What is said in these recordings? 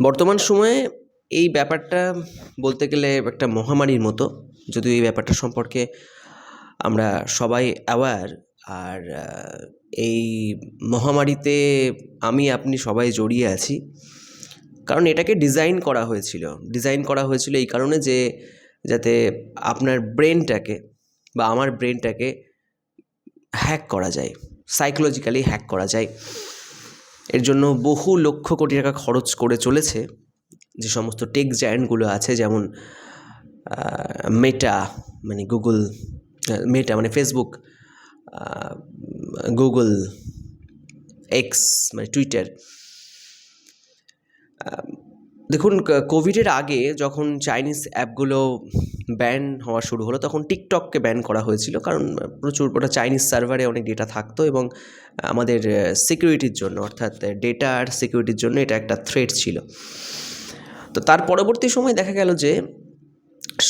বর্তমান সময়ে এই ব্যাপারটা বলতে গেলে একটা মহামারীর মতো। যদিও এই ব্যাপারটা সম্পর্কে আমরা সবাই অ্যাওয়ার আর এই মহামারীতে আমি, আপনি সবাই জড়িয়ে আছি। কারণ এটাকে ডিজাইন করা হয়েছিল। ডিজাইন করা হয়েছিল এই কারণে যে, যাতে আপনার ব্রেনটাকে বা আমার ব্রেনটাকে হ্যাক করা যায়। সাইকোলজিক্যালি হ্যাক করা যায়। এর জন্য বহু লক্ষ কোটি টাকা খরচ করে চলেছে যে সমস্ত টেক জায়ান্টগুলো আছে, যেমন মেটা মানে গুগল মেটা মানে ফেসবুক গুগল এক্স মানে টুইটার দেখুন কোভিডের আগে যখন চাইনিজ অ্যাপগুলো ব্যান হওয়া শুরু হলো, তখন টিকটককে ব্যান করা হয়েছিল। কারণ প্রচুর ওটা চাইনিজ সার্ভারে অনেক ডেটা থাকতো এবং আমাদের সিকিউরিটির জন্য, অর্থাৎ ডেটা আর সিকিউরিটির জন্য এটা একটা থ্রেট ছিল। তো তার পরবর্তী সময় দেখা গেল যে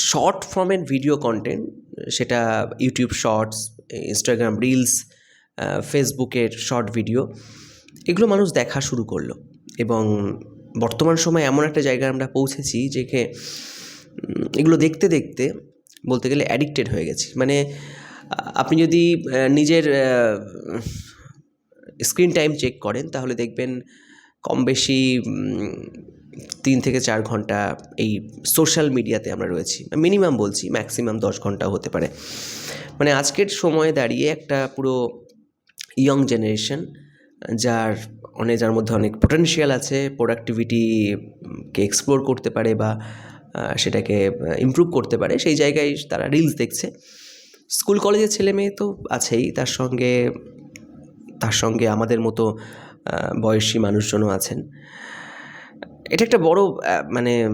শর্ট ফর্মের ভিডিও কন্টেন্ট সেটা ইউটিউব শর্টস ইনস্টাগ্রাম রিলস ফেসবুকের শর্ট ভিডিও এগুলো মানুষ দেখা শুরু করল এবং বর্তমান সময়ে এমন একটা জায়গায় আমরা পৌঁছেছি যেখানে এগুলো দেখতে দেখতে বলতে গেলে অ্যাডিক্টেড হয়ে গেছি। মানে আপনি যদি নিজের স্ক্রিন টাইম চেক করেন, তাহলে দেখবেন কম বেশি তিন থেকে চার ঘণ্টা এই সোশ্যাল মিডিয়াতে আমরা রয়েছি। মিনিমাম বলছি ম্যাক্সিমাম দশ ঘন্টাও হতে পারে। মানে আজকের সময়ে দাঁড়িয়ে একটা পুরো ইয়ং জেনারেশন যার অনেক, যার মধ্যে অনেক পোটেনশিয়াল আছে প্রোডাক্টিভিটিকে এক্সপ্লোর করতে পারে বা সেটাকে ইমপ্রুভ করতে পারে, সেই জায়গায় তারা রিলস দেখছে। স্কুল কলেজের ছেলে মেয়ে তো আছেই, তার সঙ্গে তার সঙ্গে আমাদের মতো বয়সী মানুষজনও আছেন। এটা একটা বড় মানে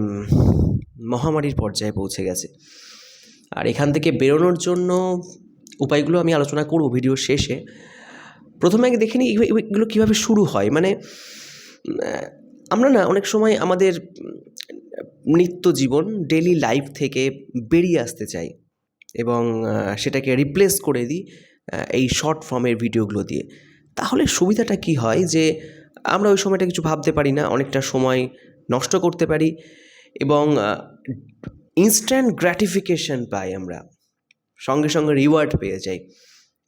মহামারীর পর্যায়ে পৌঁছে গেছে। আর এখান থেকে বেরোনোর জন্য উপায়গুলো আমি আলোচনা করব ভিডিও শেষে। প্রথমে আগে দেখে নিই এগুলো- কীভাবে শুরু হয়। মানে আমরা না অনেক সময় আমাদের নিত্য জীবন ডেলি লাইফ থেকে বেরিয়ে আসতে চাই এবং সেটাকে রিপ্লেস করে দিই এই শর্ট ফর্মের ভিডিওগুলো দিয়ে। তাহলে সুবিধাটা কি হয় যে, আমরা ওই সময়টা কিছু ভাবতে পারি না, অনেকটা সময় নষ্ট করতে পারি এবং ইনস্ট্যান্ট গ্র্যাটিফিকেশন পাই আমরা। সঙ্গে সঙ্গে রিওয়ার্ড পেয়ে যাই।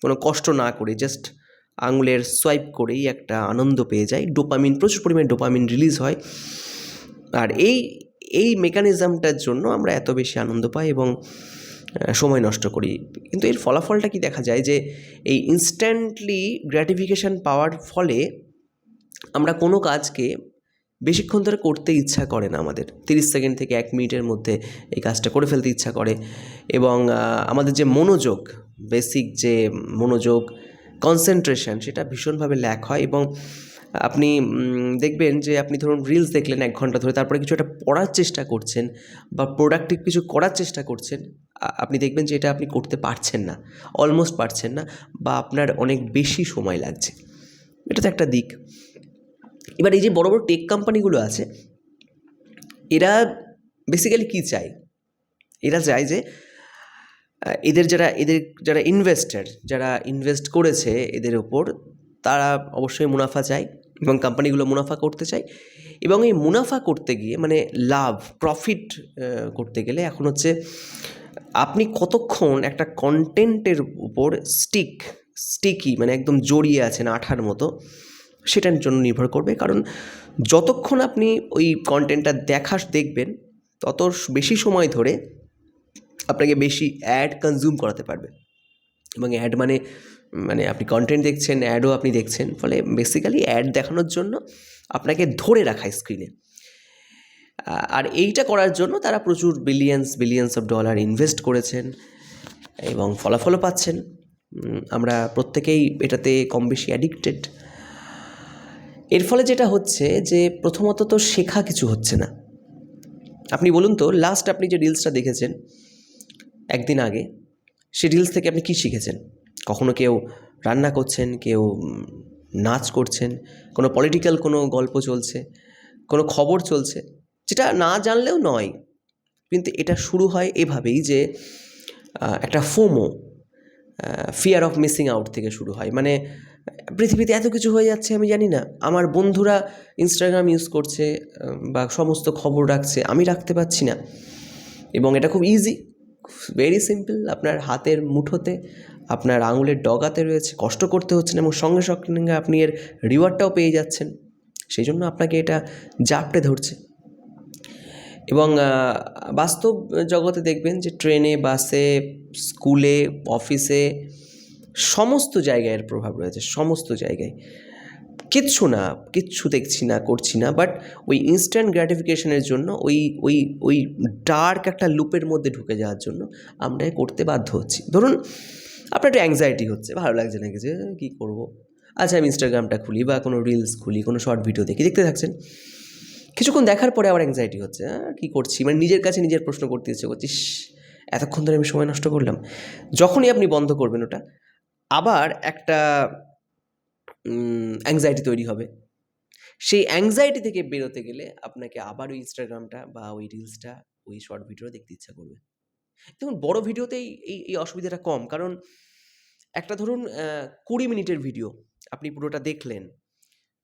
কোনো কষ্ট না করে জাস্ট আঙুলের সোয়াইপ করেই একটা আনন্দ পেয়ে যাই ডোপামিন, প্রচুর পরিমাণে ডোপামিন রিলিজ হয়। আর এই এই মেকানিজমটার জন্য আমরা এত বেশি আনন্দ পাই এবং সময় নষ্ট করি। কিন্তু এর ফলাফলটা কি দেখা যায় যে, এই ইনস্ট্যান্টলি গ্র্যাটিফিকেশান পাওয়ার ফলে আমরা কোনো কাজকে বেশিক্ষণ ধরে করতে ইচ্ছা করে না আমাদের। তিরিশ সেকেন্ড থেকে এক মিনিটের মধ্যে এই কাজটা করে ফেলতে ইচ্ছা করে এবং আমাদের যে মনোযোগ বেসিক যে মনোযোগ কনসেন্ট্রেশন সেটা ভীষণভাবে ল্যাক হয় এবং আপনি দেখবেন যে আপনি ধরুন রিলস দেখলেন এক ঘণ্টা ধরে, তারপরে কিছু একটা পড়ার চেষ্টা করছেন বা প্রোডাক্টিভ কিছু করার চেষ্টা করছেন আপনি দেখবেন যে এটা আপনি করতে পারছেন না অলমোস্ট পারছেন না বা আপনার অনেক বেশি সময় লাগছে। এটা তো একটা দিক। এবার এই যে বড় বড় টেক কোম্পানিগুলো আছে, এরা বেসিক্যালি কী চায়? এরা চায় যে এদের যারা এদের যারা ইনভেস্টার যারা ইনভেস্ট করেছে এদের ওপর তারা অবশ্যই মুনাফা চায় এবং কোম্পানিগুলো মুনাফা করতে চায়। এবং এই মুনাফা করতে গিয়ে মানে লাভ প্রফিট করতে গেলে এখন হচ্ছে আপনি কতক্ষণ একটা কন্টেন্টের উপর স্টিক স্টিকি মানে একদম জড়িয়ে আছেন আঠার মতো, সেটার জন্য নির্ভর করবে। কারণ যতক্ষণ আপনি ওই কন্টেন্টটা দেখা দেখবেন, তত বেশি সময় ধরে আপনাকে বেশি অ্যাড কনজিউম করাতে পারবে। এবং অ্যাড মানে মানে আপনি কন্টেন্ট দেখছেন অ্যাডও আপনি দেখছেন, ফলে বেসিক্যালি অ্যাড দেখানোর জন্য আপনাকে ধরে রাখা স্ক্রিনে আর এইটা করার জন্য তারা প্রচুর billions billions of dollar invest করেছেন এবং ফলাফলও পাচ্ছেন। আমরা প্রত্যেকেই এটাতে কম বেশি অ্যাডিক্টেড এর ফলে যেটা হচ্ছে যে প্রথমত তো শেখা কিছু হচ্ছে না। আপনি বলুন তো লাস্ট আপনি যে রিলসটা দেখেছেন একদিন আগে সেই রিলস থেকে আপনি কী শিখেছেন? কখনো কেউ রান্না করছেন, কেউ নাচ করছেন, কোনো পলিটিক্যাল কোনো গল্প চলছে, কোনো খবর চলছে, যেটা না জানলেও নয়। কিন্তু এটা শুরু হয় এভাবেই যে একটা FOMO fear of missing out থেকে শুরু হয়। মানে পৃথিবীতে এত কিছু হয়ে যাচ্ছে আমি জানি না। আমার বন্ধুরা ইনস্টাগ্রাম ইউজ করছে, বা সমস্ত খবর রাখছে, আমি রাখতে পারছি না। এবং এটা খুব ইজি ভেরি সিম্পল আপনার হাতের মুঠোতে, আপনার আঙুলের ডগাতে রয়েছে, কষ্ট করতে হচ্ছে না এবং সঙ্গে সঙ্গে আপনি এর রিওয়ার্ডটাও পেয়ে যাচ্ছেন। সেই জন্য আপনাকে এটা জাপটে ধরছে। এবং বাস্তব জগতে দেখবেন যে ট্রেনে, বাসে, স্কুলে, অফিসে, সমস্ত জায়গায় এর প্রভাব রয়েছে, সমস্ত জায়গায়। কিচ্ছু না, কিচ্ছু দেখছি না, করছি না বাট ওই ইনস্ট্যান্ট গ্র্যাটিফিকেশনের জন্য ওই ওই ওই ডার্ক একটা লুপের মধ্যে ঢুকে যাওয়ার জন্য আমরা করতে বাধ্য হচ্ছি। ধরুন আপনার একটু অ্যাংজাইটি হচ্ছে, ভালো লাগছে নাকি যে কী করব? আচ্ছা আমি ইনস্টাগ্রামটা খুলি বা কোনো রিলস খুলি, কোনো শর্ট ভিডিও দেখি, দেখতে থাকছেন। কিছুক্ষণ দেখার পরে আবার অ্যাংজাইটি হচ্ছে কী করছি? মানে নিজের কাছে নিজের প্রশ্ন করতে ইচ্ছে করছিস এতক্ষণ ধরে আমি সময় নষ্ট করলাম। যখনই আপনি বন্ধ করবেন ওটা, আবার একটা অ্যাংজাইটি তৈরি হবে। সেই অ্যাংজাইটি থেকে বেরোতে গেলে আপনাকে আবার ওই ইনস্টাগ্রামটা বা ওই রিলসটা ওই শর্ট ভিডিও দেখতে ইচ্ছা করবে। দেখুন, বড় ভিডিওতেই এই এই অসুবিধাটা কম। কারণ একটা ধরুন কুড়ি মিনিটের ভিডিও আপনি পুরোটা দেখলেন।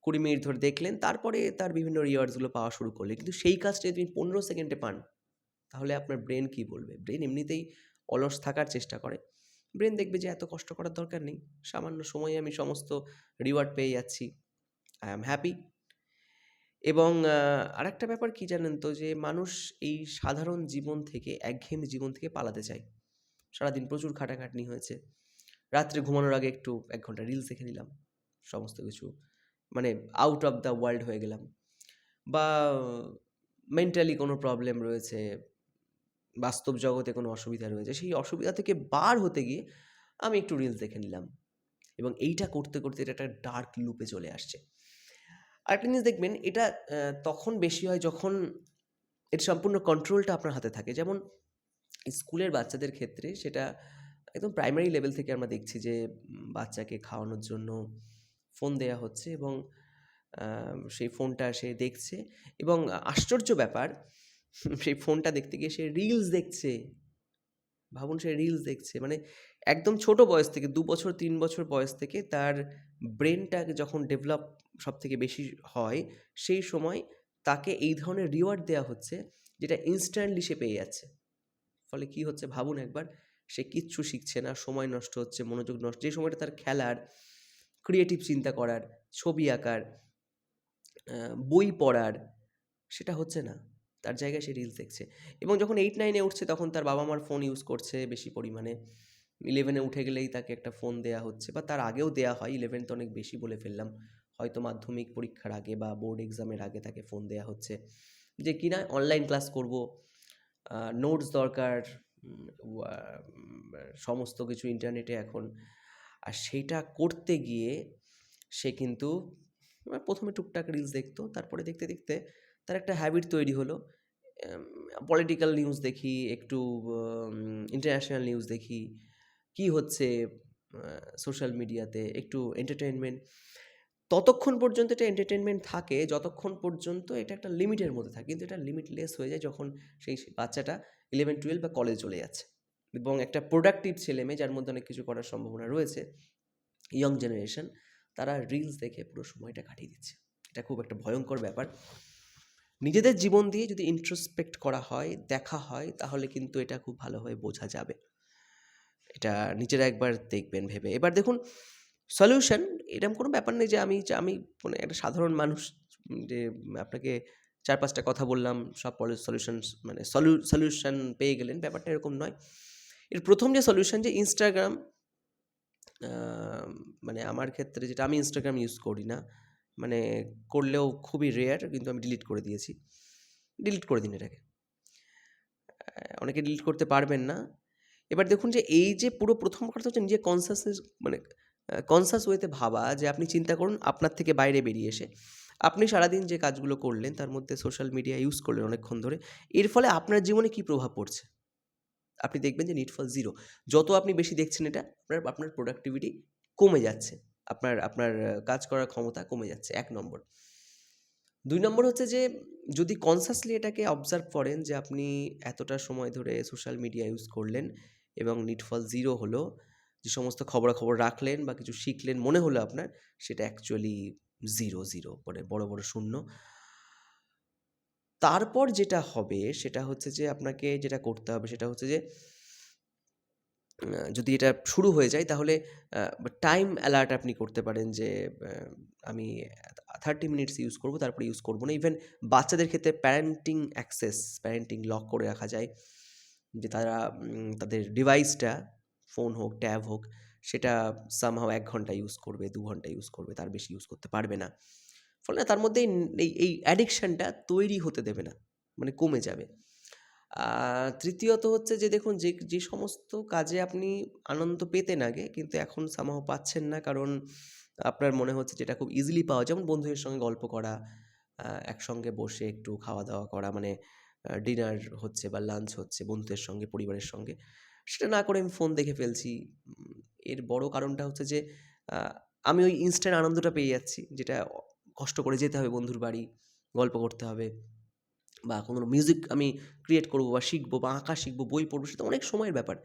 কুড়ি মিনিট ধরে দেখলেন, তারপরে তার বিভিন্ন রিওয়ার্ডসগুলো পাওয়া শুরু করলেন। কিন্তু সেই কাজটা যদি পনেরো সেকেন্ডে পান, তাহলে আপনার ব্রেন কি বলবে? ব্রেন এমনিতেই অলস থাকার চেষ্টা করে। ব্রেন দেখবে যে এত কষ্ট করার দরকার নেই। সামান্য সময়ে আমি সমস্ত রিওয়ার্ড পেয়ে যাচ্ছি। আই অ্যাম হ্যাপি এবং আরেকটা ব্যাপার কি জানেন তো? যে মানুষ এই সাধারণ জীবন থেকে, একঘেয়েমি জীবন থেকে পালাতে চায়। সারাদিন প্রচুর খাটাখাটনি হয়েছে। রাত্রে ঘুমানোর আগে একটু এক ঘণ্টা রিলস দেখে নিলাম। সমস্ত কিছু মানে আউট অফ দ্য ওয়ার্ল্ড হয়ে গেলাম। বা মেন্টালি কোনো প্রবলেম রয়েছে। বাস্তব জগতে কোনো অসুবিধা রয়েছে, সেই অসুবিধা থেকে বার হতে গিয়ে আমি একটু রিলস দেখে নিলাম। এবং এইটা করতে করতে এটা একটা ডার্ক লুপে চলে আসছে। আরেকটা জিনিস দেখবেন, এটা তখন বেশি হয় যখন এর সম্পূর্ণ কন্ট্রোলটা আপনার হাতে থাকে। যেমন স্কুলের বাচ্চাদের ক্ষেত্রে সেটা একদম প্রাইমারি লেভেল থেকে আমরা দেখছি যে বাচ্চাকে খাওয়ানোর জন্য ফোন দেয়া হচ্ছে এবং সেই ফোনটা সে দেখছে। এবং আশ্চর্য ব্যাপার সেই ফোনটা দেখতে গিয়ে সে রিলস দেখছে। ভাবুন সে রিলস দেখছে। মানে একদম ছোট বয়স থেকে, দু বছর, তিন বছর বয়স থেকে তার ব্রেনটা যখন ডেভেলপ সব থেকে বেশি হয়, সেই সময় তাকে এই ধরনের রিওয়ার্ড দেওয়া হচ্ছে, যেটা ইনস্ট্যান্টলি সে পেয়ে যাচ্ছে। ফলে কি হচ্ছে ভাবুন একবার, সে কিচ্ছু শিখছে না, সময় নষ্ট হচ্ছে, মনোযোগ নষ্ট, যে সময়টা তার খেলার ক্রিয়েটিভ চিন্তা করার, ছবি আঁকার বই পড়ার, সেটা হচ্ছে না। তার জায়গায় সে রিলস দেখছে। এবং যখন এইট নাইনে উঠছে, তখন তার বাবা মার ফোন ইউজ করছে বেশি পরিমাণে। ইলেভেনে উঠে গেলেই তাকে একটা ফোন দেয়া হচ্ছে বা তার আগেও দেয়া হয় ইলেভেন তো অনেক বেশি বলে ফেললাম। হয়তো মাধ্যমিক পরীক্ষার আগে বা বোর্ড এক্সামের আগে তাকে ফোন দেয়া হচ্ছে। যে কিনা অনলাইন ক্লাস করব নোটস দরকার সমস্ত কিছু ইন্টারনেটে এখন। আর সেইটা করতে গিয়ে সে কিন্তু প্রথমে টুকটাক রিলস দেখতো, তারপরে দেখতে দেখতে তার একটা হ্যাবিট তৈরি হলো। পলিটিক্যাল নিউজ দেখি, একটু ইন্টারন্যাশনাল নিউজ দেখি, কি হচ্ছে সোশ্যাল মিডিয়াতে একটু এন্টারটেনমেন্ট ততক্ষণ পর্যন্ত এটা এন্টারটেনমেন্ট থাকে, যতক্ষণ পর্যন্ত এটা একটা লিমিটের মধ্যে থাকে। কিন্তু এটা লিমিটলেস হয়ে যায় যখন সেই বাচ্চাটা ইলেভেন টুয়েলভ বা কলেজ চলে যাচ্ছে। এবং একটা প্রোডাক্টিভ ছেলে মেয়ে যার মধ্যে অনেক কিছু করার সম্ভাবনা রয়েছে ইয়ং জেনারেশন তারা রিলস দেখে পুরো সময়টা কাটিয়ে দিচ্ছে। এটা খুব একটা ভয়ঙ্কর ব্যাপার। নিজেদের জীবন দিয়ে যদি ইন্ট্রোস্পেক্ট করা হয়, দেখা হয়, তাহলে কিন্তু এটা খুব ভালোভাবে বোঝা যাবে। এটা নিজেরা একবার দেখবেন ভেবে। এবার দেখুন সলিউশন এরকম কোনো ব্যাপার নেই যে আমি আমি মানে একটা সাধারণ মানুষ, যে আপনাকে চার পাঁচটা কথা বললাম, সব সলিউশন মানে সলিউ সলিউশন পেয়ে গেলেন, ব্যাপারটা এরকম নয়। এর প্রথম যে সলিউশন যে ইনস্টাগ্রাম মানে আমার ক্ষেত্রে যেটা, আমি ইনস্টাগ্রাম ইউজ করি না। মানে করলেও খুবই রেয়ার কিন্তু আমি ডিলিট করে দিয়েছি। ডিলিট করে দিন এটাকে। অনেকে ডিলিট করতে পারবেন না। এবার দেখুন যে এই যে পুরো প্রথম কথা হচ্ছে নিজে কনসাসনেস মানে কনসাস ওয়েতে ভাবা যে আপনি চিন্তা করুন আপনার থেকে বাইরে বেরিয়ে এসে আপনি সারাদিন যে কাজগুলো করলেন তার মধ্যে সোশ্যাল মিডিয়া ইউজ করলেন অনেকক্ষণ ধরে, এর ফলে আপনার জীবনে কী প্রভাব পড়ছে? আপনি দেখবেন যে নিটফল জিরো যত আপনি বেশি দেখছেন এটা, আপনার আপনার প্রোডাক্টিভিটি কমে যাচ্ছে। আপনার আপনার কাজ করার ক্ষমতা কমে যাচ্ছে, এক নম্বর। দুই নম্বর হচ্ছে যে, যদি কনসাসলি এটাকে অবজার্ভ করেন যে, আপনি এতটা সময় ধরে সোশ্যাল মিডিয়া ইউজ করলেন এবং নিটফল জিরো হলো, যে সমস্ত খবরাখবর রাখলেন বা কিছু শিখলেন, মনে হলো আপনার, সেটা অ্যাকচুয়ালি জিরো জিরো মানে বড় বড় শূন্য। তারপর যেটা হবে, সেটা হচ্ছে যে, আপনাকে যেটা করতে হবে, সেটা হচ্ছে যে যদি এটা শুরু হয়ে যায় তাহলে টাইম অ্যালার্ট আপনি করতে পারেন যে আমি থার্টি মিনিটস ইউজ করব, তারপরে ইউজ করব না। ইভেন বাচ্চাদের ক্ষেত্রে প্যারেন্টিং অ্যাক্সেস প্যারেন্টিং লক করে রাখা যায়। যে তারা তাদের ডিভাইসটা ফোন হোক ট্যাব হোক, সেটা সামহাও এক ঘণ্টা ইউজ করবে, দু ঘণ্টা ইউজ করবে, তার বেশি ইউজ করতে পারবে না। ফলে তার মধ্যে এই- এই অ্যাডিকশানটা তৈরি হতে দেবে না মানে কমে যাবে। তৃতীয়ত হচ্ছে যে, দেখুন যে যে সমস্ত কাজে আপনি আনন্দ পেতেন আগে, কিন্তু এখন সামাও পাচ্ছেন না। কারণ আপনার মনে হচ্ছে যেটা খুব ইজিলি পাওয়া যেমন বন্ধুদের সঙ্গে গল্প করা একসঙ্গে বসে একটু খাওয়া দাওয়া করা মানে ডিনার হচ্ছে বা লাঞ্চ হচ্ছে বন্ধুদের সঙ্গে, পরিবারের সঙ্গে। সেটা না করে আমি ফোন দেখে ফেলছি। এর বড় কারণটা হচ্ছে যে আমি ওই ইনস্ট্যান্ট আনন্দটা পেয়ে যাচ্ছি। যেটা কষ্ট করে যেতে হবে বন্ধুর বাড়ি, গল্প করতে হবে। বা কোনো মিউজিক আমি ক্রিয়েট করব বা শিখব বা আঁকা শিখব, বই পড়ব, সেটা অনেক সময়ের ব্যাপার।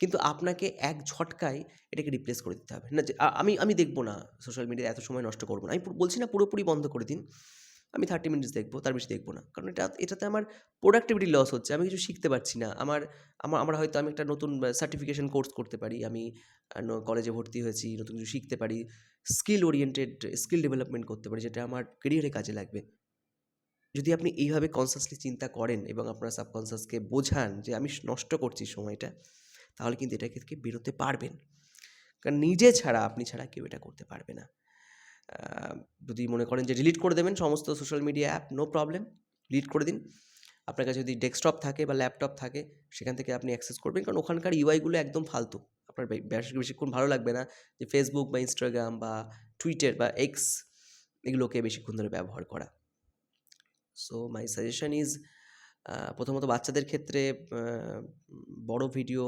কিন্তু আপনাকে এক ঝটকায় এটাকে রিপ্লেস করে দিতে হবে। না যে আমি আমি দেখব না সোশ্যাল মিডিয়ায় এত সময় নষ্ট করব না। আমি বলছি না পুরোপুরি বন্ধ করে দিন। আমি থার্টি মিনিটস দেখব, তার বেশি দেখব না। কারণ এটা, এটাতে আমার প্রোডাক্টিভিটি লস হচ্ছে। আমি কিছু শিখতে পারছি না। আমার আমার আমার হয়তো আমি একটা নতুন সার্টিফিকেশন কোর্স করতে পারি। আমি কলেজে ভর্তি হয়েছি, নতুন কিছু শিখতে পারি। স্কিল ওরিয়েন্টেড স্কিল ডেভেলপমেন্ট করতে পারি, যেটা আমার কেরিয়ারে কাজে লাগবে। যদি আপনি এইভাবে কনসাসলি চিন্তা করেন এবং আপনার সাবকনসাসকে বোঝান যে আমি নষ্ট করছি সময়টা, তাহলে কিন্তু এটা থেকে বেরোতে পারবেন। কারণ নিজে ছাড়া, আপনি ছাড়া কেউ এটা করতে পারবে না। যদি মনে করেন যে ডিলিট করে দেবেন সমস্ত social media app no problem delete করে দিন। আপনার কাছে যদি ডেস্কটপ থাকে বা ল্যাপটপ থাকে, সেখান থেকে আপনি অ্যাক্সেস করবেন। কারণ ওখানকার ইউআইগুলো একদম ফালতু। আপনার বেশ বেশিক্ষণ ভালো লাগবে না যে ফেসবুক বা ইনস্টাগ্রাম বা টুইটার বা এক্স এগুলোকে বেশিক্ষণ ধরে ব্যবহার করা। সো মাই সাজেশন ইজ প্রথমত বাচ্চাদের ক্ষেত্রে বড় ভিডিও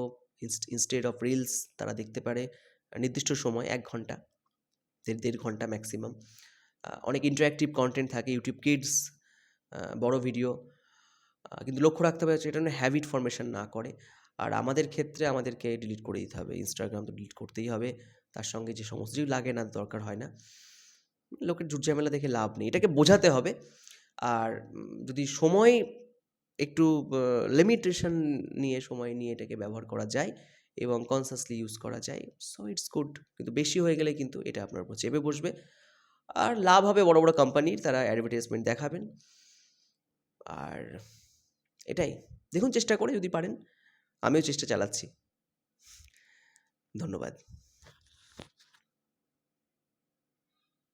ইনস্টেড অফ রিলস তারা দেখতে পারে, নির্দিষ্ট সময় এক ঘণ্টা, দেড় দেড় ঘণ্টা ম্যাক্সিমাম অনেক ইন্টারাক্টিভ কন্টেন্ট থাকে ইউটিউব কিডস বড় ভিডিও কিন্তু লক্ষ্য রাখতে হবে সেটা হ্যাবিট ফর্মেশন না করে। আর আমাদের ক্ষেত্রে আমাদেরকে ডিলিট করে দিতে হবে ইনস্টাগ্রাম তো ডিলিট করতেই হবে, তার সঙ্গে যে সমস্ত লাগে না, দরকার হয় না। লোকের ঝুট ঝামেলা দেখে লাভ নেই, এটাকে বোঝাতে হবে। আর যদি সময় একটু লিমিটেশন নিয়ে সময় নিয়ে এটাকে ব্যবহার করা যায় এবং কনসাসলি ইউজ করা যায় সো ইটস গুড কিন্তু বেশি হয়ে গেলে কিন্তু এটা আপনার উপর চেপে বসবে। আর লাভ হবে বড় বড় কোম্পানির তারা অ্যাডভার্টাইজমেন্ট দেখাবেন। আর এটাই। দেখুন চেষ্টা করে যদি পারেন, আমিও চেষ্টা চালাচ্ছি। ধন্যবাদ।